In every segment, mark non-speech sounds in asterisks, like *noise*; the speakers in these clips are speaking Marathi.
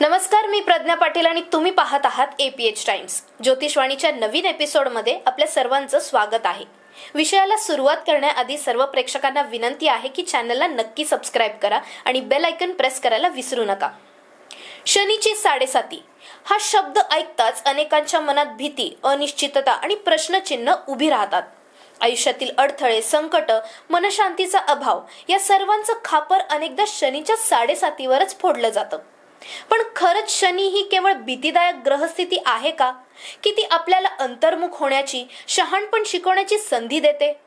नमस्कार मी प्रज्ञा पाटील आणि तुम्ही पाहत आहात एपीएच टाइम्स ज्योतिषवाणीच्या नवीन एपिसोडमध्ये आपल्या सर्वांचं स्वागत आहे. विषयाला सुरुवात करण्याआधी सर्व प्रेक्षकांना विनंती आहे की चॅनलला नक्की सबस्क्राईब करा आणि बेल आयकन प्रेस करायला विसरू नका. शनीची साडेसाती. हा शब्द ऐकताच अनेकांच्या मनात भीती अनिश्चितता आणि प्रश्नचिन्ह उभी राहतात. आयुष्यातील अडथळे संकट मनशांतीचा अभाव या सर्वांचं खापर अनेकदा शनीच्या साडेसातीवरच फोडलं जातं. पण खरंच शनी ही केवळ भीतीदायक ग्रहस्थिती आहे का? की ती आपल्याला अंतर्मुख होण्याची शहाणपण शिकवण्याची संधी देते?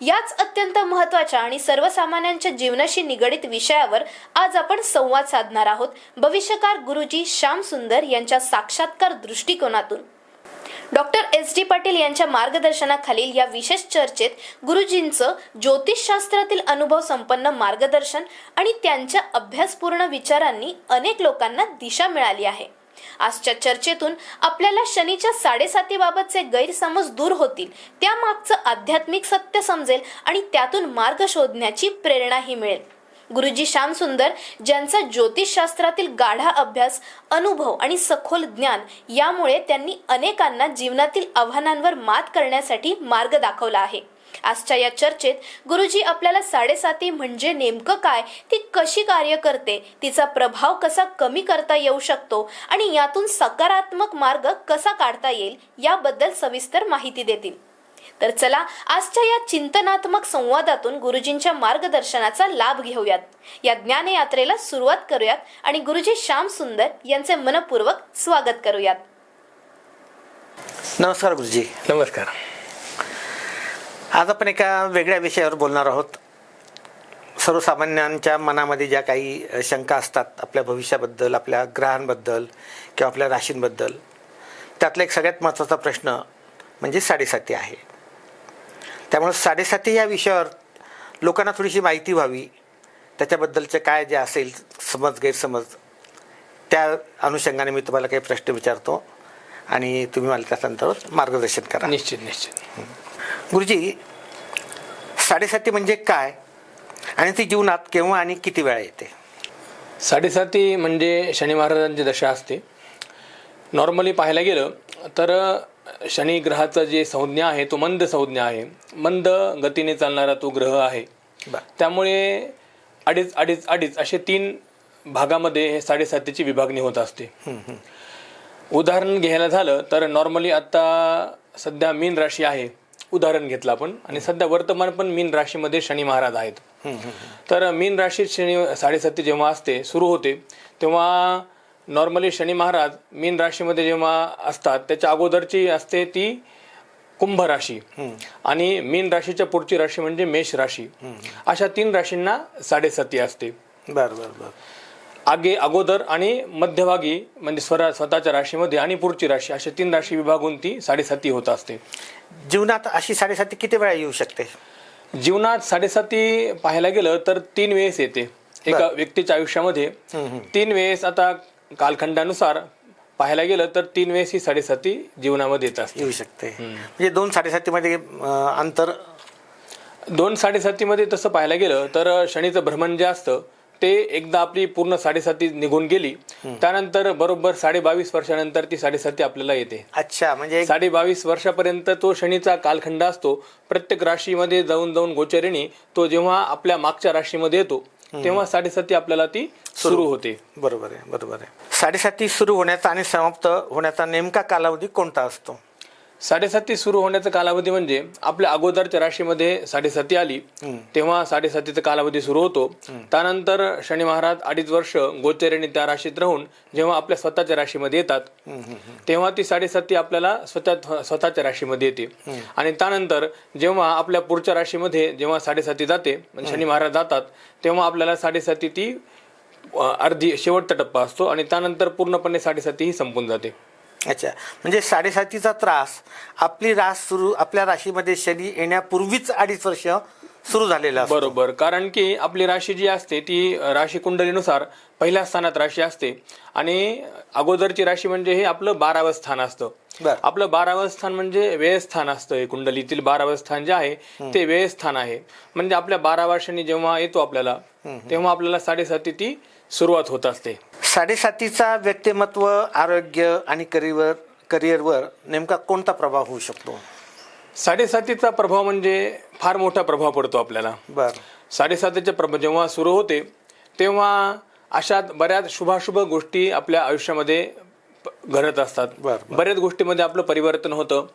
याच अत्यंत महत्त्वाच्या आणि सर्वसामान्यांच्या जीवनाशी निगडित विषयावर आज आपण संवाद साधणार आहोत. भविष्यकार गुरुजी श्याम सुंदर यांच्या साक्षात्कार दृष्टिकोनातून. डॉक्टर एस डी पाटील यांच्या मार्गदर्शनाखालील या विशेष चर्चेत गुरुजींचं ज्योतिषशास्त्रातील अनुभव संपन्न मार्गदर्शन आणि त्यांच्या अभ्यासपूर्ण विचारांनी अनेक लोकांना दिशा मिळाली आहे. आजच्या चर्चेतून आपल्याला शनीच्या साडेसातीबाबतचे गैरसमज दूर होतील त्यामागचं आध्यात्मिक सत्य समजेल आणि त्यातून मार्ग शोधण्याची प्रेरणाही मिळेल. गुरुजी श्याम सुंदर ज्यांचा ज्योतिषशास्त्रातील गाढा अभ्यास अनुभव आणि सखोल ज्ञान यामुळे त्यांनी अनेकांना जीवनातील आव्हानांवर मात करण्यासाठी मार्ग दाखवला आहे. आजच्या या चर्चेत गुरुजी आपल्याला साडेसाती म्हणजे नेमकं काय ती कशी कार्य करते तिचा प्रभाव कसा कमी करता येऊ शकतो आणि यातून सकारात्मक मार्ग कसा काढता येईल याबद्दल सविस्तर माहिती देतील. तर चला आजच्या या चिंतनात्मक संवादातून गुरुजींच्या मार्गदर्शनाचा लाभ घेऊयात. या ज्ञानयात्रेला सुरुवात करूयात आणि गुरुजी श्याम सुंदर यांचे मनपूर्वक स्वागत करूयात. नमस्कार गुरुजी. नमस्कार. आज आपण एका वेगळ्या विषयावर बोलणार आहोत. सर्वसामान्यांच्या मनामध्ये ज्या काही शंका असतात आपल्या भविष्याबद्दल आपल्या ग्रहांबद्दल किंवा आपल्या राशींबद्दल त्यातला एक सगळ्यात महत्त्वाचा प्रश्न म्हणजे साडेसाती आहे. त्यामुळे साडेसाती या विषयावर लोकांना थोडीशी माहिती व्हावी. त्याच्याबद्दलचे काय जे असेल समज गैरसमज त्या अनुषंगाने मी तुम्हाला काही प्रश्न विचारतो आणि तुम्ही मला त्या संदर्भात मार्गदर्शन करा. निश्चित निश्चित. गुरुजी साडेसाती म्हणजे काय आणि ती जीवनात केव्हा आणि किती वेळा येते? साडेसाती म्हणजे शनी महाराजांची दशा असते. नॉर्मली पाहायला गेलं तर शनी ग्रहाचा जे संज्ञा आहे तो मंद संज्ञा आहे. मंद गतीने चालणारा तो ग्रह आहे. त्यामुळे अडीच अडीच अडीच असे तीन भागामध्ये हे साडेसातीची विभागणी होत असते. उदाहरण घ्यायला झालं तर नॉर्मली आता सध्या मीन राशी आहे. उदाहरण घेतलं आपण. आणि सध्या वर्तमान पण मीन राशीमध्ये शनी महाराज आहेत. तर मीन राशीत शनी साडेसाती जेव्हा असते सुरू होते तेव्हा नॉर्मली शनी महाराज मीन राशीमध्ये जेव्हा असतात त्याच्या अगोदरची असते ती कुंभ राशी. आणि मीन राशीच्या पुढची राशी म्हणजे मेष राशी. अशा तीन राशींना साडेसाती असते. बर बर बर. आगे अगोदर आणि मध्यभागी म्हणजे स्वरा स्वतःच्या राशीमध्ये आणि पुढची राशी अशा तीन राशी विभागून ती साडेसाती होत असते. जीवनात अशी साडेसाती किती वेळा येऊ शकते? जीवनात साडेसाती पाहायला गेलं तर तीन वेळेस येते. एका व्यक्तीच्या आयुष्यामध्ये. तीन वेळेस आता कालखंडानुसार पाहायला गेलं तर तीन वेळेस ही साडेसाती जीवनामध्ये येत असते. येऊ शकते. म्हणजे दोन साडेसातीमध्ये अं, अंतर? दोन साडेसातीमध्ये तसं पाहायला गेलं तर शनीचं भ्रमण जे असतं ते एकदा आपली पूर्ण साडेसाती निघून गेली. त्यानंतर बरोबर साडे बावीस वर्षानंतर ती साडेसाती आपल्याला येते. अच्छा म्हणजे एक- साडे बावीस वर्षापर्यंत तो शनीचा कालखंड असतो. प्रत्येक राशीमध्ये जाऊन जाऊन गोचरिणी तो जेव्हा आपल्या मागच्या राशीमध्ये येतो तेव्हा साडेसाती आपल्याला ती सुरू. होते. बरोबर आहे बरोबर आहे. साडेसाती सुरू होण्याचा आणि समाप्त होण्याचा नेमका कालावधी कोणता असतो? साडेसाती सुरू होण्याचा कालावधी म्हणजे आपल्या अगोदरच्या राशीमध्ये साडेसाती आली तेव्हा साडेसातीचा कालावधी सुरू होतो. त्यानंतर शनी महाराज अडीच वर्ष गोचरेने त्या राशीत राहून जेव्हा आपल्या स्वतःच्या राशीमध्ये येतात तेव्हा ती साडेसाती आपल्याला स्वतः स्वतःच्या राशीमध्ये येते. आणि त्यानंतर जेव्हा आपल्या पुढच्या राशीमध्ये जेव्हा साडेसाती जाते शनी महाराज जातात तेव्हा आपल्याला साडेसाती ती अर्धी शेवटचा टप्पा असतो आणि त्यानंतर पूर्णपणे साडेसाती ही संपून जाते. अच्छा म्हणजे साडेसातीचा त्रास आपली रास सुरू आपल्या राशीमध्ये शनी येण्यापूर्वीच अडीच वर्ष सुरू झालेला असतो. बरोबर. कारण की आपली राशी जी असते ती राशी कुंडलीनुसार पहिल्या स्थानात राशी असते. आणि अगोदरची राशी म्हणजे हे आपलं बारावं स्थान असतं. बर. आपलं बारावं स्थान म्हणजे वेळस्थान असतं हे कुंडलीतील बारावं स्थान जे आहे ते वेळस्थान आहे. म्हणजे आपल्या बारा वर्षांनी जेव्हा येतो आपल्याला तेव्हा आपल्याला साडेसाती ती सुरुवात होत असते. साडेसातीचा व्यक्तिमत्व आरोग्य आणि करिअर करिअरवर नेमका कोणता प्रभाव होऊ शकतो? साडेसातीचा प्रभाव म्हणजे फार मोठा प्रभाव पडतो आपल्याला. बर. साडेसातीचे प्रभाव जेव्हा सुरू होते तेव्हा अशा बऱ्याच शुभाशुभ गोष्टी आपल्या आयुष्यामध्ये घडत असतात. बर. बऱ्याच गोष्टीमध्ये आपलं परिवर्तन होतं.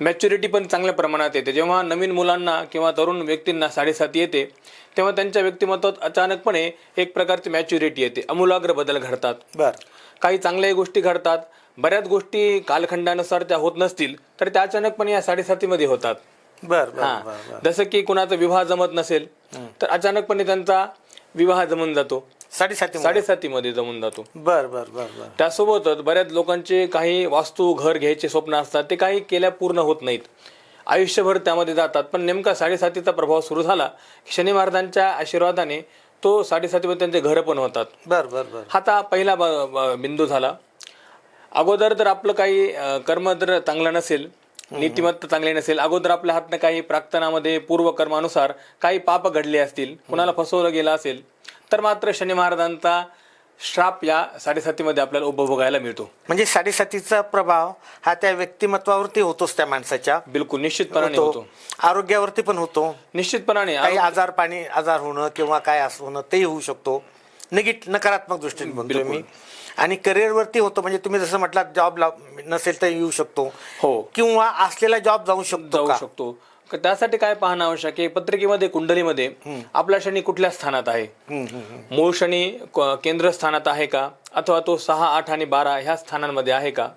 मॅच्युरिटी पण चांगल्या प्रमाणात येते. जेव्हा नवीन मुलांना किंवा तरुण व्यक्तींना साडेसाती येते तेव्हा त्यांच्या व्यक्तिमत्वात अचानकपणे एक प्रकारची मॅच्युरिटी येते. अमूलाग्र बदल घडतात. बर. काही चांगल्याही गोष्टी घडतात. बऱ्याच गोष्टी कालखंडानुसार त्या होत नसतील तर त्या अचानकपणे या साडेसातीमध्ये होतात. बर हा. जसं की कुणाचा विवाह जमत नसेल तर अचानकपणे त्यांचा विवाह जमून जातो. साडेसाती साडेसातीमध्ये जमून जातो. बर बर बर बर. त्यासोबतच बऱ्याच लोकांचे काही वास्तू घर घ्यायचे स्वप्न असतात ते काही केल्या पूर्ण होत नाहीत. आयुष्यभर त्यामध्ये जातात. पण नेमका साडेसातीचा प्रभाव सुरू झाला की शनी महाराजांच्या आशीर्वादाने तो साडेसातीमध्ये त्यांचे घर पण होतात. बर बर बर. हा आता पहिला बिंदू झाला. अगोदर तर आपलं काही कर्म जर चांगलं नसेल नीतिमत्ता चांगली नसेल अगोदर आपल्या हातनं काही प्राक्तनामध्ये पूर्वकर्मानुसार काही पाप घडले असतील कुणाला फसवलं गेलं असेल तर मात्र शनी महाराजांचा श्राप या साडेसातीमध्ये आपल्याला उपभोगायला मिळतो. म्हणजे साडेसातीचा प्रभाव हा त्या व्यक्तिमत्वावरती होतोच त्या माणसाच्या. बिलकुल निश्चितपणाने होतो. आरोग्यावरती पण होतो. निश्चितपणाने काही आजार पाणी आजार होणं किंवा काय असं होणं तेही होऊ शकतो. निगेट नकारात्मक दृष्टीने म्हणतोय मी. आणि करिअरवरती होतो म्हणजे तुम्ही जसं म्हटलात जॉब नसेल तर येऊ शकतो. हो. किंवा असलेला जॉब जाऊ शकतो जाऊ शकतो. क- त्यासाठी काय पाहणं आवश्यक आहे? पत्रिकेमध्ये कुंडलीमध्ये आपला शनी कुठल्या स्थानात आहे. मूळ शनी क- केंद्र स्थानात आहे का? अथवा तो सहा आठ आणि बारा ह्या स्थानांमध्ये आहे का?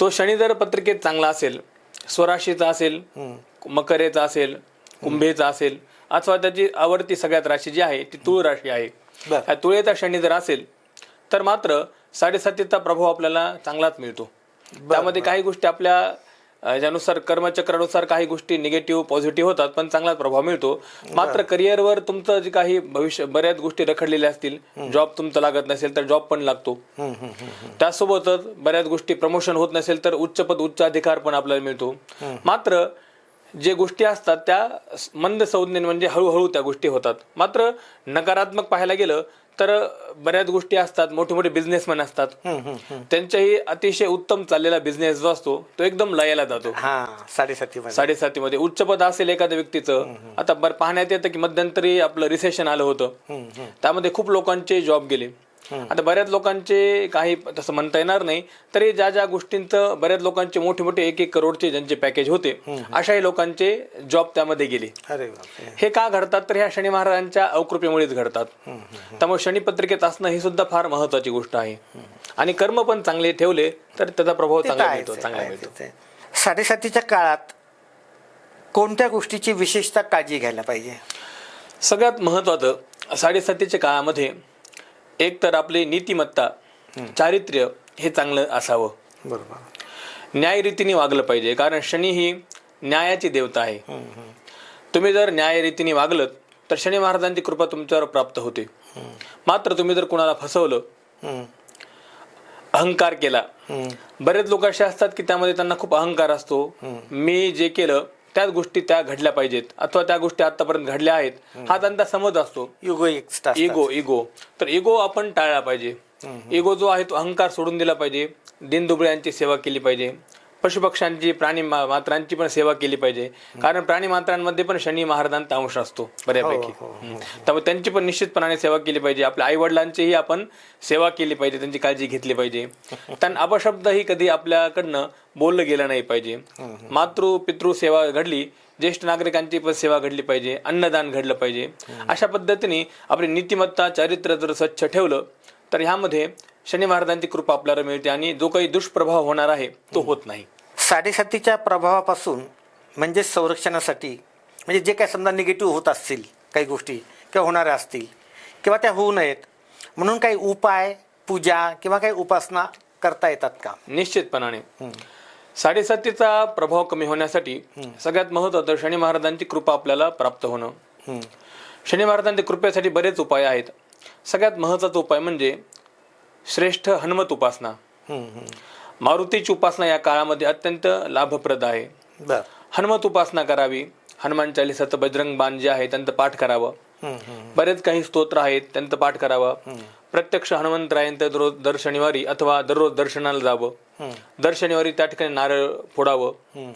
तो शनी जर पत्रिकेत चांगला असेल स्वराशीचा असेल मकरेचा असेल कुंभेचा असेल अथवा त्याची आवडती सगळ्यात राशी जी आहे ती तुळ राशी आहे. बर. त्या तुळेचा शनी जर असेल तर मात्र साडेसातीचा प्रभाव आपल्याला चांगलाच मिळतो. त्यामध्ये काही गोष्टी आपल्या ज्यानुसार कर्मचक्रानुसार काही गोष्टी निगेटिव्ह पॉझिटिव्ह होतात पण चांगलाच प्रभाव मिळतो. मात्र करिअरवर तुमचं जे काही भविष्य बऱ्याच गोष्टी रखडलेल्या असतील जॉब तुमचा लागत नसेल तर जॉब पण लागतो. त्यासोबतच बऱ्याच गोष्टी प्रमोशन होत नसेल तर उच्च पद उच्च अधिकार पण आपल्याला मिळतो. मात्र जे गोष्टी असतात त्या मंद संज्ञेने म्हणजे हळूहळू त्या गोष्टी होतात. मात्र नकारात्मक पाहायला गेलं तर बऱ्याच गोष्टी असतात मोठे मोठे बिझनेसमॅन असतात त्यांच्याही अतिशय उत्तम चाललेला बिझनेस जो असतो तो एकदम लयाला जातो. हा साडेसाती मध्ये. उच्च पद असेल एखाद्या व्यक्तीचं आता बरं पाहण्यात येतं की मध्यंतरी आपलं रिसेशन आलं होतं. त्यामध्ये खूप लोकांचे जॉब गेले. आता बऱ्याच लोकांचे काही तसं म्हणता येणार नाही तरी ज्या ज्या गोष्टींचं बऱ्याच लोकांचे मोठे मोठे एक एक करोडचे ज्यांचे पॅकेज होते अशाही लोकांचे जॉब त्यामध्ये गेले. हे का घडतात? तर ह्या शनी महाराजांच्या अवकृपेमुळेच घडतात. त्यामुळे शनी पत्रिकेत असणं ही सुद्धा फार महत्वाची गोष्ट आहे. आणि कर्म पण चांगले ठेवले तर त्याचा प्रभाव चांगला मिळतो चांगला मिळतो. साडेसातीच्या काळात कोणत्या गोष्टीची विशेषतः काळजी घ्यायला पाहिजे? सगळ्यात महत्वाचं साडेसातीच्या काळामध्ये एक तर आपले नीतिमत्ता चारित्र्य हे चांगलं असावं. बरोबर. न्यायरीतीने वागलं पाहिजे कारण शनी ही न्यायाची देवता आहे. तुम्ही जर न्यायरीतीने वागलं तर शनी महाराजांची कृपा तुमच्यावर प्राप्त होते. मात्र तुम्ही जर कुणाला फसवलं अहंकार केला. बरेच लोक असे असतात की त्यामध्ये त्यांना खूप अहंकार असतो. मी जे केलं त्याच गोष्टी त्या घडल्या पाहिजेत अथवा त्या गोष्टी आतापर्यंत घडल्या आहेत हा त्यांचा समज असतो. असतात. इगो इगो तर इगो आपण टाळला पाहिजे. इगो जो आहे तो अहंकार सोडून दिला पाहिजे. दिनदुबळ्यांची सेवा केली पाहिजे. पशुपक्ष्यांची प्राणी मा- मात्रांची पण सेवा केली पाहिजे. कारण प्राणी मात्रांमध्ये पण शनी महाराजांचा अंश असतो बऱ्यापैकी. हम्म. त्यामुळे त्यांची पण निश्चितपणाने सेवा केली पाहिजे. आपल्या आई वडिलांचीही आपण सेवा केली पाहिजे त्यांची काळजी घेतली पाहिजे. *laughs* त्यांना अपशब्दही कधी आपल्याकडनं बोललं गेलं नाही पाहिजे. मातृ पितृ सेवा घडली ज्येष्ठ नागरिकांची पण सेवा घडली पाहिजे अन्नदान घडलं पाहिजे. अशा पद्धतीने आपली नीतिमत्ता चारित्र्य जर स्वच्छ ठेवलं तर ह्यामध्ये शनी महाराजांची कृपा आपल्याला मिळते आणि जो काही दुष्प्रभाव होणार आहे तो होत नाही. साडेसातीच्या प्रभावापासून म्हणजे संरक्षणासाठी म्हणजे जे काय समजा निगेटिव्ह होत असतील काही गोष्टी किंवा होणाऱ्या असतील किंवा त्या होऊ नयेत म्हणून काही उपाय पूजा किंवा काही उपासना करता येतात का? निश्चितपणाने. साडेसातीचा प्रभाव कमी होण्यासाठी सगळ्यात महत्वाचं शनी महाराजांची कृपा आपल्याला प्राप्त होणं. शनी महाराजांच्या कृपेसाठी बरेच उपाय आहेत. सगळ्यात महत्त्वाचा उपाय म्हणजे श्रेष्ठ हनुमत उपासना. मारुतीची उपासना या काळामध्ये अत्यंत लाभप्रद आहे. हनुमत उपासना करावी हनुमान चालिसाचं बजरंग बाण जे आहे त्यांचं पाठ करावं. बरेच काही स्तोत्र आहेत त्यांचं पाठ करावं. प्रत्यक्ष हनुमंतरायांचं दररोज दर शनिवारी अथवा दररोज दर्शनाला जावं. दर शनिवारी त्या ठिकाणी नारळ फोडावं.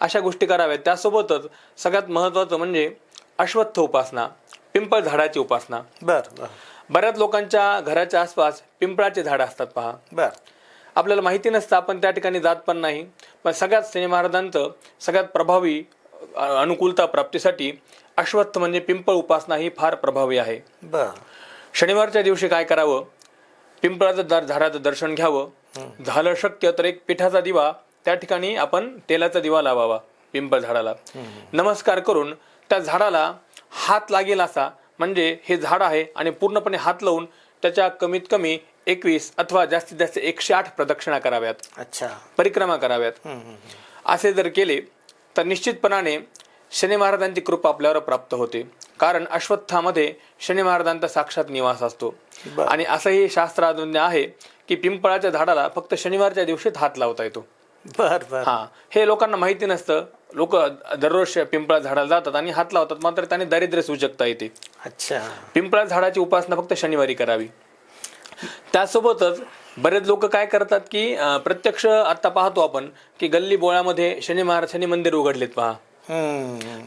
अशा गोष्टी कराव्यात. त्यासोबतच सगळ्यात महत्वाचं म्हणजे अश्वत्थ उपासना पिंपळ झाडाची उपासना बर. बऱ्याच लोकांच्या घराच्या आसपास पिंपळाचे झाड असतात पहा. बर. आपल्याला माहिती नसतं आपण त्या ठिकाणी जात पण नाही. पण सगळ्यात शनी महाराजांचं सगळ्यात प्रभावी अनुकूलता प्राप्तीसाठी अश्वत्थ म्हणजे पिंपळ उपासना ही फार प्रभावी आहे. बर. शनिवारच्या दिवशी काय करावं? पिंपळाचं दर झाडाचं दर्शन घ्यावं. झालं शक्य तर एक पिठाचा दिवा त्या ठिकाणी आपण तेलाचा दिवा लावावा पिंपळ झाडाला. नमस्कार करून त्या झाडाला हात लागेल असा म्हणजे हे झाड आहे आणि पूर्णपणे हात लावून त्याच्या कमीत कमी एकवीस अथवा जास्तीत जास्त एकशे आठ प्रदक्षिणा कराव्यात. अच्छा. परिक्रमा कराव्यात. असे जर केले तर निश्चितपणाने शनी महाराजांची कृपा आपल्यावर प्राप्त होते. कारण अश्वत्थामध्ये शनी महाराजांचा साक्षात निवास असतो. आणि असंही शास्त्रात आहे की पिंपळाच्या झाडाला फक्त शनिवारच्या दिवशीच हात लावता येतो. बर बर. हा. हे लोकांना माहिती नसतं लोक दररोज पिंपळा झाडाला जातात आणि हात लावतात मात्र त्याने दारिद्र्य सूचकता येते. अच्छा. पिंपळा झाडाची उपासना फक्त शनिवारी करावी. त्यासोबतच बरेच लोक काय करतात की प्रत्यक्ष आता पाहतो आपण की गल्ली बोळामध्ये शनी महाराज शनी मंदिर उघडलेत पहा.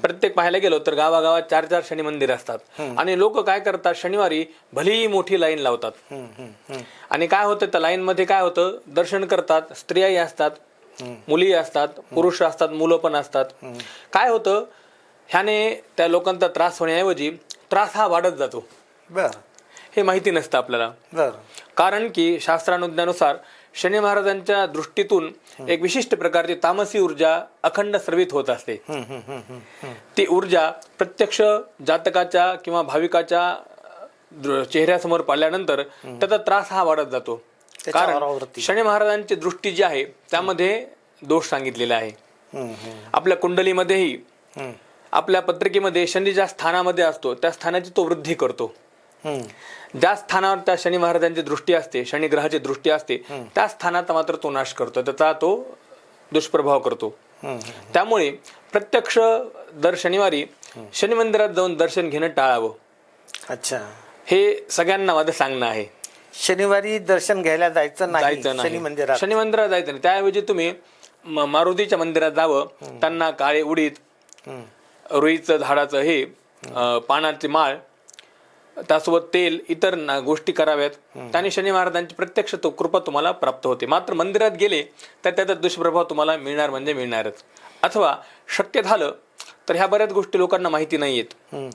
प्रत्येक पाहायला गेलो तर गावागावात चार चार शनी मंदिर असतात. आणि लोक काय करतात शनिवारी भली मोठी लाईन लावतात. आणि काय होतं त्या लाईन मध्ये काय होतं दर्शन करतात स्त्रियाही असतात मुली असतात पुरुष असतात मुलं पण असतात. काय होतं ह्याने त्या लोकांचा त्रास होण्याऐवजी त्रास हा वाढत जातो. हे माहिती नसतं आपल्याला. कारण की शास्त्रानुज्ञानुसार शनी महाराजांच्या दृष्टीतून एक विशिष्ट प्रकारची तामसी ऊर्जा अखंड स्रवित होत असते. ती ऊर्जा प्रत्यक्ष जातकाच्या किंवा भाविकाच्या चेहऱ्यासमोर पाडल्यानंतर त्याचा त्रास हा वाढत जातो. कारण. शनी महाराजांची दृष्टी जी आहे त्यामध्ये दोष सांगितलेला आहे. आपल्या कुंडलीमध्येही. आपल्या पत्रिकेमध्ये शनी ज्या स्थानामध्ये असतो त्या स्थानाची तो वृद्धी करतो. ज्या स्थानावर त्या शनी महाराजांची दृष्टी असते शनी ग्रहाची दृष्टी असते त्या स्थानात मात्र तो नाश करतो त्याचा तो दुष्प्रभाव करतो. त्यामुळे प्रत्यक्ष दर शनिवारी शनी मंदिरात जाऊन दर्शन घेणं टाळावं. अच्छा. हे सगळ्यांना माझं सांगणं आहे. शनिवारी दर्शन घ्यायला जायचं नाही. जायचं शनी नाही. मंदिरात शनी मंदिरात. जायचं नाही. त्याऐवजी तुम्ही म- मारुतीच्या मंदिरात जावं. त्यांना काळे उडीद हम्म. रुईचं झाडाचं हे अं, पानाची माळ त्यासोबत तेल इतर ना- गोष्टी कराव्यात. त्याने शनी महाराजांची प्रत्यक्ष तो कृपा तुम्हाला प्राप्त होते. मात्र मंदिरात गेले तर त्याचा दुष्प्रभाव तुम्हाला मिळणार म्हणजे मिळणारच. अथवा शक्य झालं तर ह्या बऱ्याच गोष्टी लोकांना माहिती नाही आहेत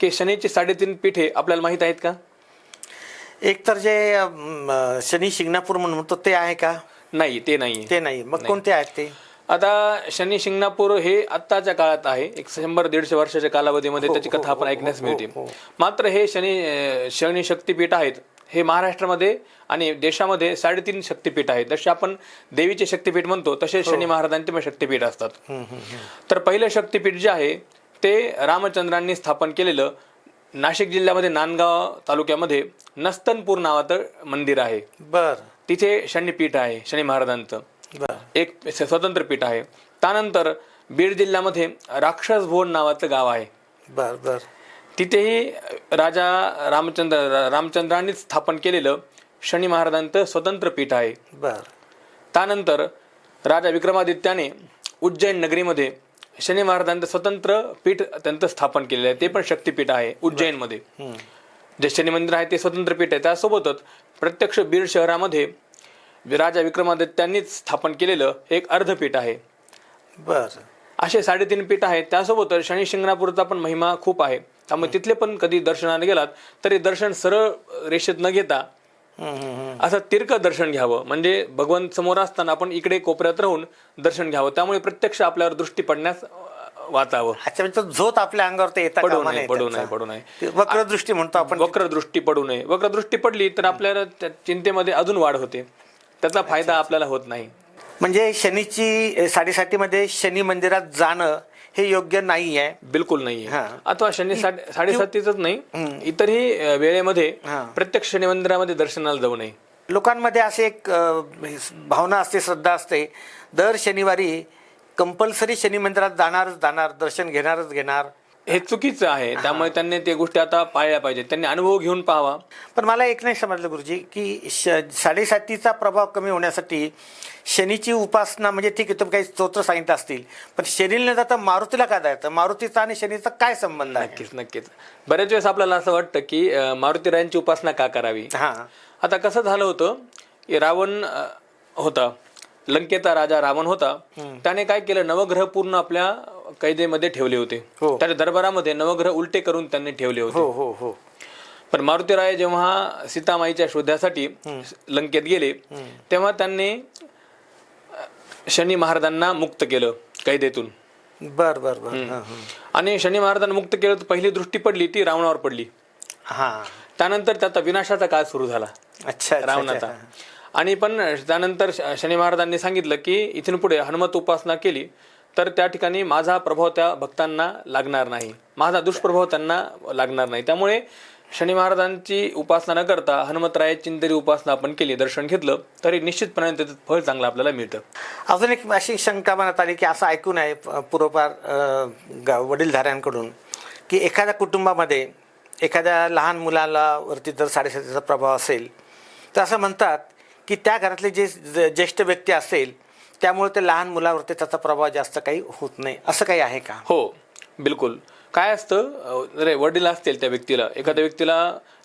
की शनीची साडेतीन पीठे आपल्याला माहीत आहेत का? एक तर जे शनी शिंगणापूर म्हणून म्हणतो ते आहे का? नाही ते नाही. ते नाही. मग कोणते आहेत ते? आता शनी शिंगणापूर हे आत्ताच्या काळात आहे. एक शंभर दीडशे वर्षाच्या कालावधीमध्ये त्याची कथा आपण ऐकण्यास मिळते. मात्र हे शनी अं, शनी शक्तीपीठ आहेत. हे महाराष्ट्रामध्ये आणि देशामध्ये साडेतीन शक्तीपीठ आहेत. जसे आपण देवीचे शक्तीपीठ म्हणतो तसे शनी महाराजांचे पण शक्तीपीठ असतात. तर पहिलं शक्तीपीठ जे आहे ते रामचंद्रांनी स्थापन केलेलं नाशिक जिल्ह्यामध्ये नांदगाव तालुक्यामध्ये नस्तनपूर नावाचं मंदिर आहे. बर. तिथे शनीपीठ आहे शनी महाराजांचं. बर. एक स्वतंत्र पीठ आहे. त्यानंतर बीड जिल्ह्यामध्ये राक्षस भुवन नावाचं गाव आहे. बर बर. तिथेही राजा रामचंद्र रामचंद्रांनी स्थापन केलेलं शनी महाराजांचं स्वतंत्र पीठ आहे. बर. त्यानंतर राजा विक्रमादित्याने उज्जैन नगरीमध्ये शनी महाराजांचं स्वतंत्र पीठ त्यांचं स्थापन केलेलं आहे. ते पण शक्तीपीठ आहे उज्जैनमध्ये. जे शनी मंदिर आहे ते स्वतंत्र पीठ आहे. त्यासोबतच प्रत्यक्ष बीड शहरामध्ये राजा विक्रमादित्यांनीच स्थापन केलेलं एक अर्धपीठ आहे. बर. असे साडेतीन पीठ आहेत त्यासोबतच शनी शिंगणापूरचा पण महिमा खूप आहे. त्यामुळे तिथले पण कधी दर्शनाला गेलात तरी दर्शन सरळ रेषेत न घेता. असं तिरक दर्शन घ्यावं. म्हणजे भगवंत समोर असताना आपण इकडे कोपऱ्यात राहून दर्शन घ्यावं. त्यामुळे प्रत्यक्ष आपल्यावर दृष्टी पडण्यास वाचावं. अच्छा म्हणजे तो झोत आपल्या अंगावर ते येता पडू कामा नये पडू त्याचा. नये पडू नये. ते वक्रदृष्टी म्हणतो आपण. वक्रदृष्टी पडू नये. वक्रदृष्टी पडली तर आपल्याला त्या चिंतेमध्ये अजून वाढ होते. त्याचा फायदा आपल्याला होत नाही. म्हणजे शनीची साडेसातीमध्ये शनी मंदिरात जाणं हे योग्य नाही आहे बिलकुल नाहीये. हा. अथवा शनी साडे- साडेसातीच नाही. इतरही वेळेमध्ये हा. प्रत्यक्ष शनी मंदिरामध्ये दर्शनाला जाऊ नये. लोकांमध्ये असे एक भावना असते श्रद्धा असते. दर शनिवारी कंपल्सरी शनी मंदिरात जाणारच जाणार दर्शन घेणारच घेणार. हे चुकीचं आहे. त्यामुळे त्यांनी ते गोष्टी आता पाळल्या पाहिजेत. त्यांनी अनुभव घेऊन पाहावा. पण मला एक नाही समजलं गुरुजी की श साडेसातीचा प्रभाव कमी होण्यासाठी शनीची उपासना म्हणजे ठीक आहे तुम्ही काही स्तोत्र सांगितलं असतील पण शनीला न जाता मारुतीला का जायचं? मारुतीचा आणि शनीचा काय संबंध आहे? नक्कीच नक्कीच. बऱ्याच वेळेस आपल्याला असं वाटतं की अं, मारुतीरायांची उपासना का करावी? हा. आता कसं झालं होतं की रावण होता. लंकेचा राजा रावण होता. त्याने काय केलं? नवग्रह पूर्ण आपल्या कैदेमध्ये ठेवले होते. हो. त्याच्या दरबारामध्ये नवग्रह उलटे करून त्यांनी ठेवले होते. हो हो हो. पण मारुतीराय जेव्हा सीतामाईच्या शोधासाठी लंकेत गेले तेव्हा त्यांनी अं, शनी महाराजांना मुक्त केलं कैदेतून. बर बर बर. हा, आणि शनी महाराजांना मुक्त केलं तर पहिली दृष्टी पडली ती रावणावर पडली. हा. त्यानंतर त्याचा विनाशाचा काळ सुरू झाला. अच्छा अच्छा, रावणाचा. आणि पण त्यानंतर श- शनी महाराजांनी सांगितलं की इथून पुढे हनुमत उपासना केली. तर त्या ठिकाणी माझा प्रभाव त्या भक्तांना लागणार नाही. माझा दुष्प्रभाव त्यांना लागणार नाही. त्यामुळे शनी महाराजांची उपासना न करता हनुमतरायाची जरी उपासना आपण केली दर्शन घेतलं तरी निश्चितपणे त्याचं फळ चांगलं आपल्याला मिळतं. अजून एक अशी शंका मनात आली की असं ऐकून आहे पूर्वपार वडीलधाऱ्यांकडून की एखाद्या कुटुंबामध्ये एखाद्या लहान मुलाला वरती जर साडेसातीचा प्रभाव असेल तर असं म्हणतात की त्या घरातले जे ज- ज्येष्ठ व्यक्ती असेल त्यामुळे ते लहान मुलावरती त्याचा प्रभाव जास्त काही होत नाही. असं काही आहे का? हो बिलकुल. काय असतं जर वडील असतील त्या व्यक्तीला एखाद्या व्यक्तीला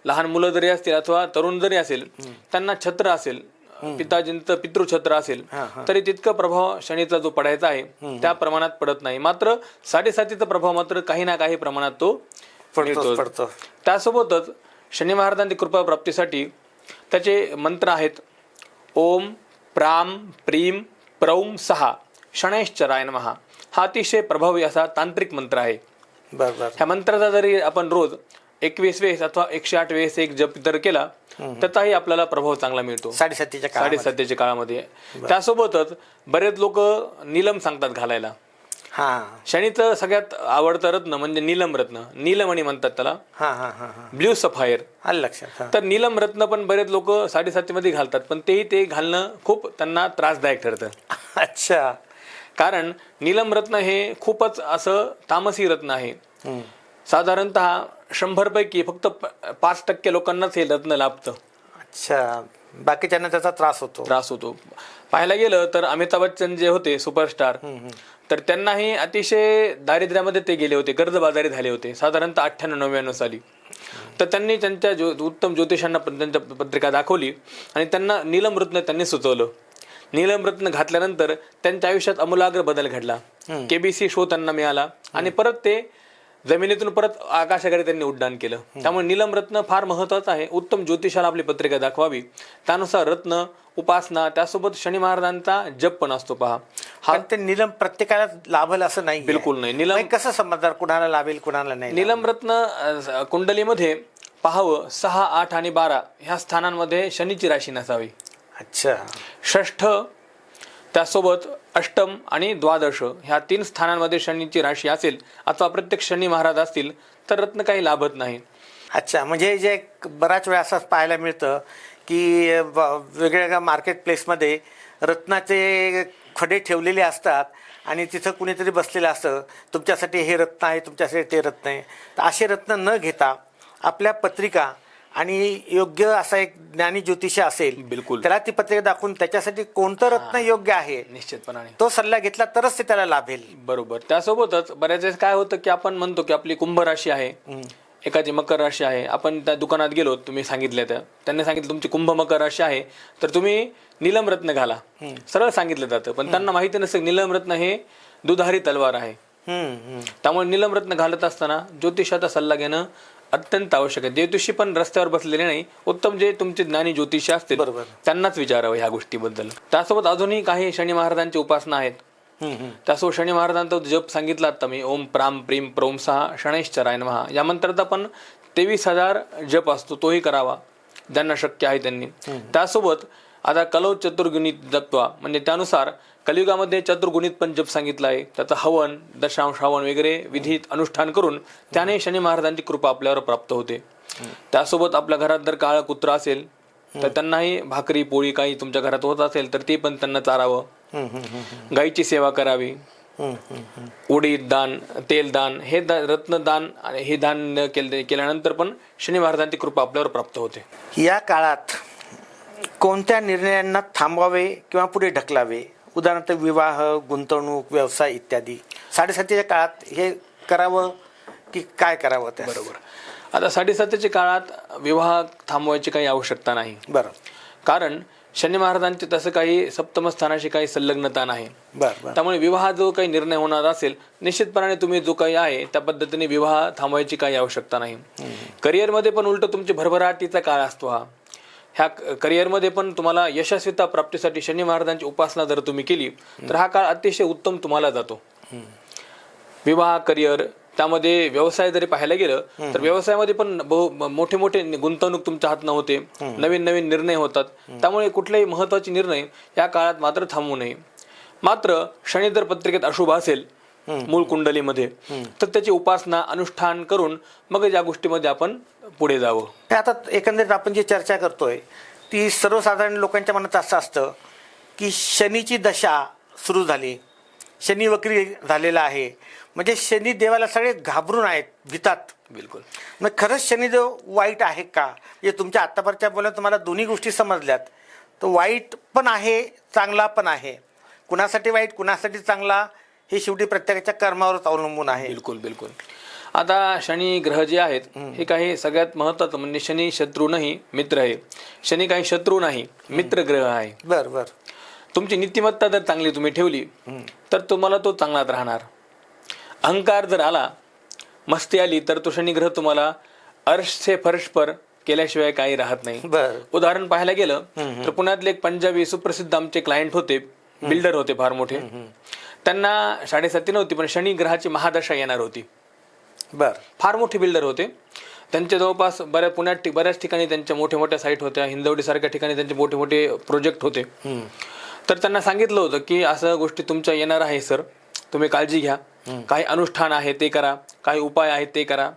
लहान मुलं जरी असतील अथवा तरुण जरी असेल त्यांना छत्र असेल पिताजींचं पितृछत्र असेल तरी तितका प्रभाव शनीचा जो पडायचा आहे त्या प्रमाणात पडत नाही. मात्र साडेसातीचा प्रभाव मात्र काही ना काही प्रमाणात तो पडतो त्यासोबतच शनी महाराजांची कृपा प्राप्तीसाठी त्याचे मंत्र आहेत ओम प्राम प्रीम प्रौम सहा. शणैश्चराय नमः. हा अतिशय प्रभावी असा तांत्रिक मंत्र आहे. बर बर. ह्या मंत्राचा जरी आपण रोज एकवीस वेळेस अथवा एकशे आठ वेळेस एक जप जर केला त्याचाही आपल्याला प्रभाव चांगला मिळतो. साडेसातीच्या काळामध्ये. साडेसातीच्या काळामध्ये. त्यासोबतच बरेच लोक निलम सांगतात घालायला. हा. शनीचं सगळ्यात आवडतं रत्न म्हणजे नीलम रत्न. नीलमणी म्हणतात त्याला. हा हा हा हा. Blue sapphire. आलं लक्षात हा. तर नीलम रत्न पण बरेच लोक साडेसातीमध्ये घालतात पण तेही ते घालणं खूप त्यांना त्रासदायक ठरतं. अच्छा. कारण नीलम रत्न हे खूपच असं तामसी रत्न आहे. हम्म. साधारणतः शंभर पैकी फक्त प- पाच टक्के लोकांनाच हे रत्न लाभतं. अच्छा. बाकीच्यांना त्याचा त्रास होतो. त्रास होतो. पाहायला गेलं तर अमिताभ बच्चन जे होते सुपरस्टार तर त्यांनाही अतिशय दारिद्र्यामध्ये ते गेले होते कर्जबाजारी झाले होते साधारणतः अठ्ठ्याण्णव नव्याण्णव साली. तर त्यांनी त्यांच्या ज्यो उत्तम ज्योतिषांना त्यांच्या पत्रिका दाखवली आणि त्यांना नीलम रत्न त्यांनी सुचवलं. नीलम रत्न घातल्यानंतर त्यांच्या आयुष्यात अमूलाग्र बदल घडला. केबीसी शो त्यांना मिळाला आणि परत ते जमिनीतून परत आकाशाकडे त्यांनी उड्डाण केलं. त्यामुळे नीलम रत्न फार महत्वाचं आहे. उत्तम ज्योतिषाला आपली पत्रिका दाखवावी. त्यानुसार रत्न उपासना त्यासोबत शनी महाराजांचा जप पण असतो पहा. हा पण ते निलम प्रत्येकाला लाभल असं नाही बिलकुल नाही. निलम कसं समजणार कुणाला लाभेल कुणाला नाही निलम रत्न कुंडलीमध्ये पाहावं. सहा आठ आणि बारा ह्या स्थानांमध्ये शनीची राशी नसावी. अच्छा. षष्ठ त्यासोबत अष्टम आणि द्वादश ह्या तीन स्थानांमध्ये शनीची राशी असेल अथवा प्रत्येक शनी महाराज असतील तर रत्न काही लाभत नाही. अच्छा म्हणजे जे बराच वेळा असं पाहायला मिळतं की वेगवेगळ्या मार्केट प्लेसमध्ये रत्नाचे खडे ठेवलेले असतात आणि तिथं कुणीतरी बसलेलं असतं तुमच्यासाठी हे रत्न आहे तुमच्यासाठी ते रत्न आहे. तर असे रत्न न घेता आपल्या पत्रिका आणि योग्य असा एक ज्ञानी ज्योतिष असेल बिलकुल. त्याला ती पत्रिका दाखवून त्याच्यासाठी कोणतं रत्न योग्य आहे निश्चितपणाने. तो सल्ला घेतला तरच ते त्याला लाभेल. बरोबर. त्यासोबतच बऱ्याच वेळेस काय होतं की आपण म्हणतो की आपली कुंभ राशी आहे एखादी मकर राशी आहे आपण त्या दुकानात गेलो तुम्ही सांगितलं त्या. त्यांनी सांगितलं तुमची कुंभ मकर राशी आहे. तर तुम्ही निलम रत्न घाला. सरळ सांगितलं जातं पण त्यांना माहिती नसतं निलम रत्न हे दुधारी तलवार आहे. त्यामुळे निलम रत्न घालत असताना ज्योतिषाचा सल्ला घेणं अत्यंत आवश्यक आहे. ज्योतिषी पण रस्त्यावर बसलेले नाही उत्तम जे तुमचे ज्ञानी ज्योतिषी असतील बरोबर. त्यांनाच विचारावं ह्या गोष्टीबद्दल. त्यासोबत अजूनही काही शनी महाराजांची उपासना आहेत. त्या त्यासोबत शनी महाराजांचा जप सांगितला आता मी ओम प्राम प्रीम प्रोम सहा शणैश्चराय महा या मंत्राचा पण तेवीस हजार जप असतो तोही करावा. ज्यांना शक्य आहे त्यांनी. त्यासोबत आता कलौ चतुर्गुणित जपवा म्हणजे त्यानुसार कलियुगामध्ये चतुर्गुणित पण जप सांगितला आहे. त्याचं हवन दशांश हवन वगैरे विधित अनुष्ठान करून त्याने शनी महाराजांची कृपा आपल्यावर प्राप्त होते. त्यासोबत आपल्या घरात जर काळा कुत्रा असेल तर त्यांनाही भाकरी पोळी काही तुमच्या घरात होत असेल तर ते पण त्यांना चारावं. गायीची सेवा करावी. उडीद दान तेल दान हे दा- रत्नदान आणि हे दान केले केल्यानंतर पण शनी महाराजांची कृपा आपल्यावर प्राप्त होते. या काळात कोणत्या निर्णयांना थांबवावे किंवा पुढे ढकलावे? उदाहरणार्थ विवाह गुंतवणूक व्यवसाय इत्यादी. साडेसातीच्या काळात हे करावं की काय करावं त्या बरोबर. आता साडेसातीच्या काळात विवाह थांबवायची काही आवश्यकता नाही. बरं. कारण शनी महाराजांचे तसं काही सप्तम स्थानाशी काही संलग्नता नाही. त्यामुळे विवाह जो काही निर्णय होणार असेल निश्चितपणाने तुम्ही जो काही आहे त्या पद्धतीने विवाह थांबवायची काही आवश्यकता नाही. करिअरमध्ये पण उलट तुमची भरभराटीचा काळ असतो हा. ह्या करिअरमध्ये पण तुम्हाला यशस्वीता प्राप्तीसाठी शनी महाराजांची उपासना जर तुम्ही केली तर हा काळ अतिशय उत्तम तुम्हाला जातो. विवाह करिअर त्यामध्ये व्यवसाय जरी पाहायला गेलं तर व्यवसायामध्ये पण मोठे मोठे गुंतवणूक तुमच्या होते. नवीन नवीन निर्णय होतात. त्यामुळे कुठलेही महत्त्वाचे निर्णय या काळात मात्र थांबू नये. मात्र शनी जर पत्रिकेत अशुभ असेल मूळ कुंडलीमध्ये तर त्याची उपासना अनुष्ठान करून मग या गोष्टीमध्ये आपण पुढे जावं. आता एकंदरीत आपण जी चर्चा करतोय ती सर्वसाधारण लोकांच्या मनात असं असतं की शनीची दशा सुरू झाली. शनी वक्री झालेला आहे. म्हणजे शनी देवाला सगळे घाबरून आहेत भितात बिलकुल. मग खरंच शनिदेव वाईट आहे का? म्हणजे तुमच्या आत्तापर्यंतच्या बोलण्यात तुम्हाला दोन्ही गोष्टी समजल्यात. तर वाईट पण आहे चांगला पण आहे. कुणासाठी वाईट कुणासाठी चांगला हे शेवटी प्रत्येकाच्या कर्मावरच अवलंबून आहे. बिलकुल बिलकुल. आता शनी ग्रह जे आहेत हे काही सगळ्यात महत्वाचं म्हणजे शनी शत्रू नाही मित्र आहे. शनी काही शत्रू नाही मित्र ग्रह आहे. बरं बरं. तुमची नीतिमत्ता जर चांगली तुम्ही ठेवली तर तुम्हाला तो चांगलाच राहणार. अहंकार जर आला मस्ती आली तर तो शनी ग्रह तुम्हाला अर्श से फर्श पर केल्याशिवाय काही राहत नाही. बरं. उदाहरण पाहायला गेलं तर पुण्यातले एक पंजाबी सुप्रसिद्ध आमचे क्लायंट होते बिल्डर होते फार मोठे. त्यांना साडेसाती नव्हती पण शनी ग्रहाची महादशा येणार होती. बरं. फार मोठे बिल्डर होते. त्यांच्या जवळपास बऱ्या पुण्यात बऱ्याच ठिकाणी त्यांच्या मोठ्या मोठ्या साईट होत्या हिंदवडी सारख्या ठिकाणी त्यांचे मोठे मोठे प्रोजेक्ट होते तर त्यांना सांगितलं होतं की असं गोष्टी तुमच्या येणार आहे सर तुम्ही काळजी घ्या. काही अनुष्ठान आहे ते करा काही उपाय आहेत ते करा.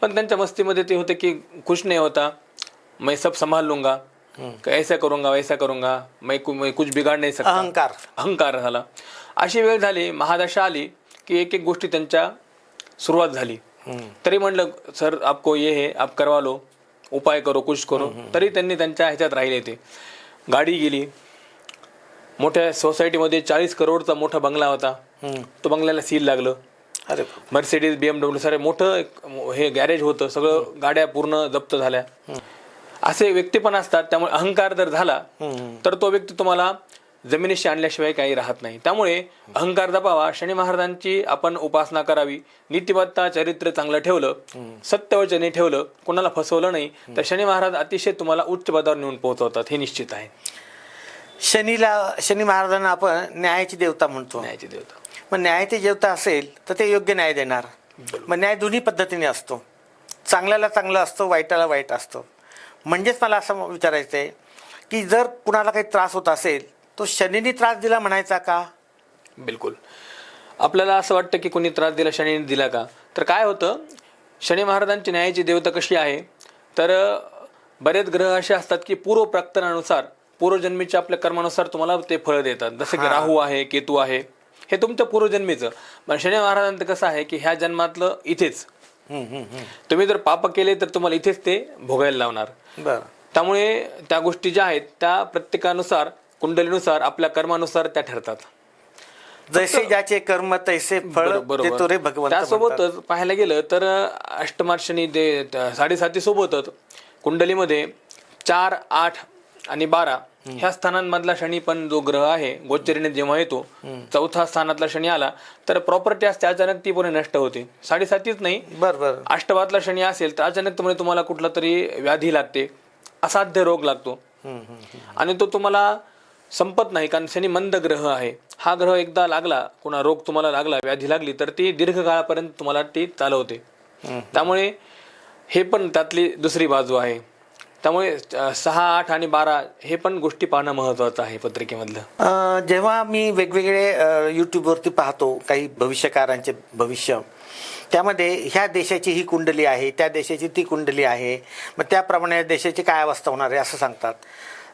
पण त्यांच्या मस्तीमध्ये ते होते की खुश नाही होता. मैं सब संभाल लूंगा. ऐसा करूंगा वैसा करूंगा. मैं कु- मैं कुछ बिगाड़ नहीं सकता. अहंकार. अहंकार झाला. अशी वेळ झाली महादशा आली की एक एक गोष्टी त्यांच्या सुरुवात झाली. तरी म्हणलं सर आपको ये है आप करवा लो. उपाय करो कुछ करो. तरी त्यांनी त्यांच्या ह्याच्यात राहिले ते. गाडी गेली. मोठ्या सोसायटीमध्ये चाळीस करोडचा मोठा बंगला होता. तो बंगल्याला सील लागलं. अरे मर्सिडीज बीएमडब्ल्यू सारे मोठं एक हे गॅरेज होतं. सगळं गाड्या पूर्ण जप्त झाल्या. असे व्यक्ती पण असतात. त्यामुळे अहंकार जर झाला तर तो व्यक्ती तुम्हाला जमिनीशी आणल्याशिवाय काही राहत नाही. त्यामुळे अहंकार दबावा शनी महाराजांची आपण उपासना करावी. नीतिमत्ता चरित्र चांगलं ठेवलं. सत्यवचने ठेवलं. कोणाला फसवलं नाही. तर शनी महाराज अतिशय तुम्हाला उच्च पदावर नेऊन पोहोचवतात. हे निश्चित आहे. शनीला शनी महाराजांना आपण न्यायाची देवता म्हणतो. न्यायाची देवता. मग न्यायाची देवता असेल तर ते योग्य न्याय देणार. मग न्याय दोन्ही पद्धतीने असतो. चांगल्याला चांगलं असतं वाईटाला वाईट असतं. म्हणजेच मला असं विचारायचं आहे की जर कुणाला काही त्रास होत असेल तो शनीने त्रास दिला म्हणायचा का? बिलकुल. आपल्याला असं वाटतं की कोणी त्रास दिला शनीने दिला का? तर काय होतं शनी महाराजांची न्यायाची देवता कशी आहे? तर बरेच ग्रह असे असतात की पूर्व प्राक्तनानुसार पूर्वजन्मीच्या आपल्या कर्मानुसार तुम्हाला ते फळ देतात. जसं की राहू आहे केतू आहे. हे तुमच्या पूर्वजन्मीचं. पण शनी महाराजांचं कसं आहे की ह्या जन्मातलं इथेच. तुम्ही जर पाप केले तर तुम्हाला इथेच ते भोगायला लावणार. बरं. त्यामुळे त्या गोष्टी ज्या आहेत त्या प्रत्येकानुसार कुंडलीनुसार आपल्या कर्मानुसार त्या ठरतात. जैसे ज्याचे कर्म तैसे फळ देतो रे भगवंत म्हणतात. त्यासोबतच पाहायला गेलं तर अष्टमार्शनी साडेसाती सोबतच कुंडलीमध्ये चार आठ आणि बारा ह्या स्थानांमधला शनी पण जो ग्रह आहे गोचरीने जेव्हा येतो चौथा स्थानातला शनी आला तर प्रॉपर्टी असते अचानक ती पण नष्ट होते. साडेसातीच नाही. बरं बरं. अष्टवातला शनी असेल तर अचानक तुम्हाला तुम्हाला कुठला तरी व्याधी लागते. असाध्य रोग लागतो. आणि तो तुम्हाला संपत नाही कारण शनी मंद ग्रह आहे. हा ग्रह एकदा लागला कोणा रोग तुम्हाला लागला व्याधी लागली तर ती दीर्घकाळापर्यंत तुम्हाला ती चालवते. त्यामुळे हे पण त्यातली दुसरी बाजू आहे. त्यामुळे सहा आठ आणि बारा हे पण गोष्टी पाहणं महत्वाचं आहे पत्रिकेमधलं. जेव्हा मी वेगवेगळे यूट्यूबवरती पाहतो काही भविष्यकारांचे भविष्य त्यामध्ये ह्या देशाची ही कुंडली आहे त्या देशाची ती कुंडली आहे मग त्याप्रमाणे या देशाची काय अवस्था होणार आहे असं सांगतात.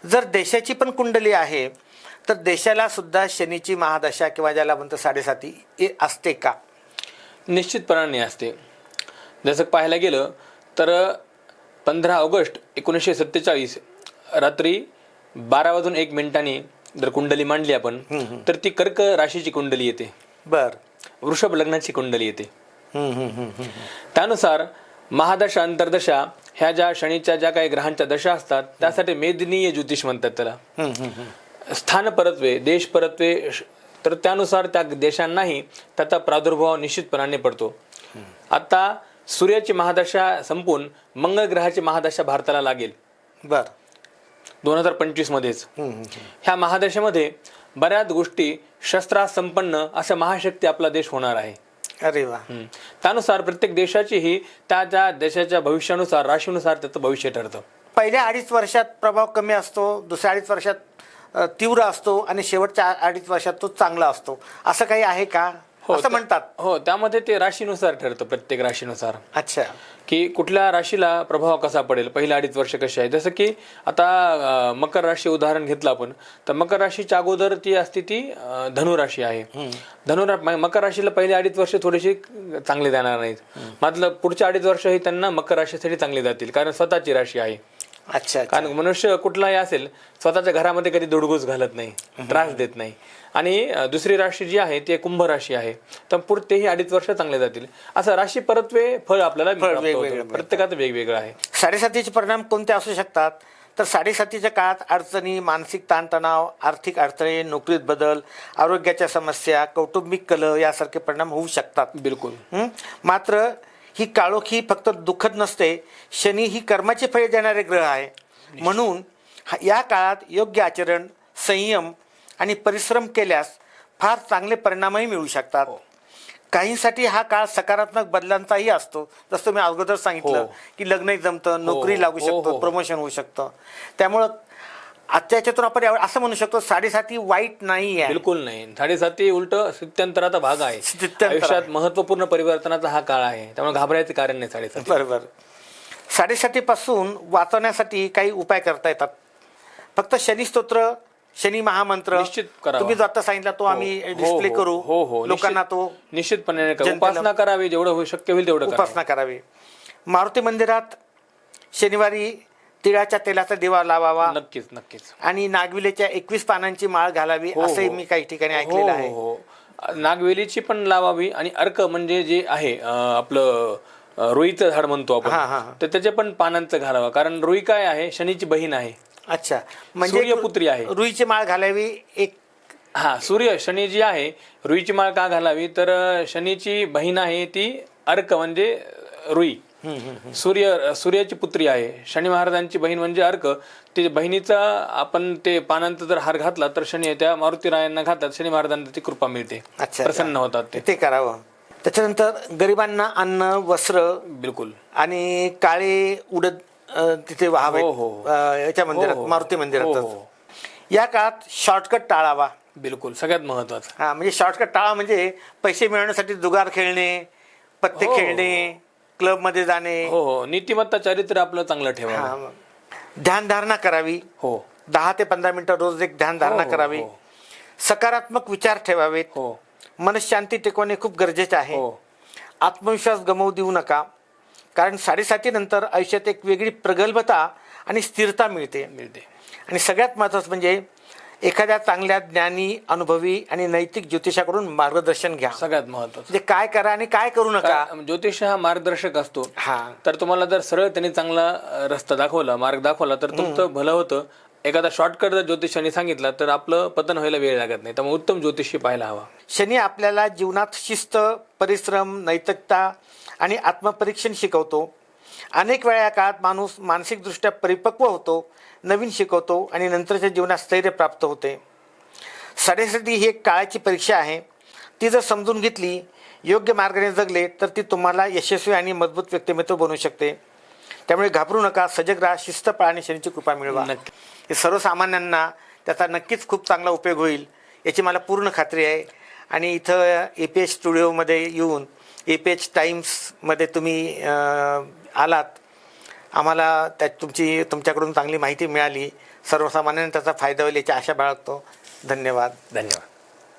जर देशाची पण कुंडली आहे तर देशाला सुद्धा शनीची महादशा किंवा ज्याला म्हणतो साडेसाती हे असते का? निश्चितपणाने असते. जसं पाहायला गेलं तर पंधरा ऑगस्ट एकोणीसशे सत्तेचाळीस रात्री बारा वाजून एक मिनिटांनी जर कुंडली मांडली आपण तर ती कर्क राशीची कुंडली येते. बर. वृषभ लग्नाची कुंडली येते. त्यानुसार महादशा अंतर्दशा ह्या ज्या शनीच्या ज्या काही ग्रहांच्या दशा असतात त्यासाठी मेदनीय ज्योतिष म्हणतात त्याला. स्थान परत्वे देश परत्वे तर त्यानुसार त्या देशांनाही त्याचा प्रादुर्भाव निश्चितपणाने पडतो. आता सूर्याची महादशा संपून मंगळ ग्रहाची महादशा भारताला लागेल. बर. दोन हजार पंचवीस मध्येच. हम्म, हम्म, ह्या महादशेमध्ये बऱ्याच गोष्टी शस्त्रा संपन्न अशा महाशक्ती आपला देश होणार आहे. अरे वा. त्यानुसार प्रत्येक देशाचीही त्या त्या देशाच्या भविष्यानुसार राशीनुसार त्याचं भविष्य ठरतं. पहिल्या अडीच वर्षात प्रभाव कमी असतो दुसऱ्या अडीच वर्षात तीव्र असतो आणि शेवटच्या अडीच वर्षात तो चांगला असतो. असं काही आहे का? असं त्या- म्हणतात. हो त्यामध्ये ते राशीनुसार ठरतं प्रत्येक राशीनुसार. अच्छा. की कुठल्या राशीला प्रभाव कसा पडेल? पहिल्या अडीच वर्ष कशी आहे? जसं की आता मकर राशी उदाहरण घेतलं आपण. तर मकर राशीच्या अगोदर ती असते ती अं, धनु राशी आहे. धनु रा- म- मकर राशीला पहिली अडीच वर्ष थोडीशी चांगली जाणार नाहीत. मात्र पुढच्या अडीच वर्ष ही त्यांना मकर राशीसाठी चांगली जातील. कारण स्वतःची राशी आहे. अच्छा अच्छा. कारण मनुष्य कुठलाही असेल स्वतःच्या घरामध्ये कधी दुडगूस घालत नाही त्रास देत नाही. आणि दुसरी राशी जी आहे ती कुंभ राशी आहे. तर पुढतेही अडीच वर्ष चांगले जातील. असं राशी परत्वे फळ आपल्याला प्राप्त होतं. वेगवेगळं आहे. साडेसातीचे परिणाम कोणते असू शकतात? तर साडेसातीच्या काळात अडचणी मानसिक ताणतणाव आर्थिक अडचणी नोकरीत बदल आरोग्याच्या समस्या कौटुंबिक कलह यासारखे परिणाम होऊ शकतात. बिलकुल? मात्र ही काळोखी फक्त दुःखद नसते. शनी ही कर्माची फळे देणारे ग्रह आहे. म्हणून या काळात योग्य आचरण संयम आणि परिश्रम केल्यास फार चांगले परिणामही मिळू शकतात. काहींसाठी हा काळ सकारात्मक बदलांचाही असतो. जसं मी अगोदर सांगितलं हो. की लग्नही जमतं नोकरी लागू हो, शकतो हो. प्रमोशन होऊ शकतं. त्यामुळं आजच्या याच्यातून आपण असं म्हणू शकतो साडेसाती वाईट नाही आहे. बिलकुल नाही. साडेसाती उलट स्थित्यंतराचा भाग आहे. आयुष्यात महत्त्वपूर्ण परिवर्तनाचा हा काळ आहे. त्यामुळे घाबरायचं कारण नाही साडेसाती. बरोबर. साडेसातीपासून वाचवण्यासाठी काही उपाय करता येतात. फक्त शनी स्तोत्र शनी महामंत्र निश्चित करावा. तुम्ही जो आता सांगितला तो आम्ही हो, डिस्प्ले हो, करू हो हो लोकांना तो निश्चितपणे करा. उपासना करावी जेवढं होऊ शक्य होईल तेवढं. उपासना करावी मारुती मंदिरात शनिवारी तिळाच्या तेलाचा दिवा लावावा नक्कीच नक्कीच आणि नागविलेच्या एकवीस पानांची माळ घालावी हो, असंही हो. मी काही ठिकाणी हो ऐकलेलं हो आहे हो नागवेलीची पण लावावी आणि अर्क म्हणजे जे आहे आपलं रुईचं झाड म्हणतो आपण हा, हा, हा. तर त्याचे पण पानांचं घालावं कारण रुई काय आहे शनीची बहीण आहे अच्छा. म्हणजे सूर्यपुत्री आहे. रुईची माळ घालावी एक हा सूर्य शनी जी आहे रुईची माळ का घालावी? तर शनीची बहीण आहे ती अर्क म्हणजे रुई. सूर्य सूर्याची पुत्री आहे. शनी महाराजांची बहीण म्हणजे अर्क. ते बहिणीचा आपण ते पानांचा जर हार घातला तर शनी त्या मारुती रायांना घातला शनी महाराजांना ती कृपा मिळते. अच्छा प्रसन्न होतात ते. ते करावं. त्याच्यानंतर गरिबांना अन्न वस्त्र बिलकुल. आणि काळे उडद अ, तिथे व्हावे हो, हो, हो. याच्या मंदिरात हो, हो. मारुती हो, मंदिरात. या काळात शॉर्टकट टाळावा. बिलकुल. सगळ्यात महत्वाचं. हा म्हणजे शॉर्टकट टाळा म्हणजे पैसे मिळवण्यासाठी जुगार खेळणे पत्ते हो. खेळणे क्लबमध्ये जाणे. हो हो. नीतिमत्ता चारित्र्य आपलं चांगलं ठेवा हा, ध्यानधारणा करावी. हो. दहा ते पंधरा मिनिटं रोज एक ध्यानधारणा हो, हो, करावी. हो. सकारात्मक विचार ठेवावेत. हो. मनशांती टिकवणे खूप गरजेचे आहे. हो. आत्मविश्वास गमावू देऊ नका. कारण साडेसाती नंतर आयुष्यात एक वेगळी प्रगल्भता आणि स्थिरता मिळते मिळते. आणि सगळ्यात महत्त्वाचं म्हणजे एखाद्या चांगल्या ज्ञानी अनुभवी आणि नैतिक ज्योतिषाकडून मार्गदर्शन घ्या. सगळ्यात महत्वाचं. म्हणजे काय करा आणि काय करू नका. ज्योतिष हा मार्गदर्शक असतो. हा. तर तुम्हाला जर सरळ त्यांनी चांगला रस्ता दाखवला मार्ग दाखवला तर तुमचं भलं होतं. एखादा शॉर्टकट जर ज्योतिषाने सांगितला तर आपलं पतन व्हायला वेळ लागत नाही. त्यामुळे उत्तम ज्योतिषी पाहायला हवा. शनी आपल्याला जीवनात शिस्त परिश्रम नैतिकता आणि आत्मपरीक्षण शिकवतो. अनेक वेळा या काळात माणूस मानसिकदृष्ट्या परिपक्व होतो नवीन शिकवतो आणि नंतरच्या जीवनात स्थैर्य प्राप्त होते. साडेसाती ही एक काळाची परीक्षा आहे. ती जर समजून घेतली योग्य मार्गाने जगले तर ती तुम्हाला यशस्वी आणि मजबूत व्यक्तिमत्व बनवू शकते. त्यामुळे घाबरू नका सजग राहा शिस्त पाळा आणि शनीची कृपा मिळवा. हे सर्वसामान्यांना त्याचा नक्कीच खूप चांगला उपयोग होईल याची मला पूर्ण खात्री आहे. आणि इथं ए पी एच स्टुडिओमध्ये येऊन ए टाईम्समध्ये तुम्ही आलात. आम्हाला त्या तुमची तुमच्याकडून चांगली माहिती मिळाली. सर्वसामान्यांनी त्याचा फायदा होईल याची आशा बाळगतो. धन्यवाद. धन्यवाद.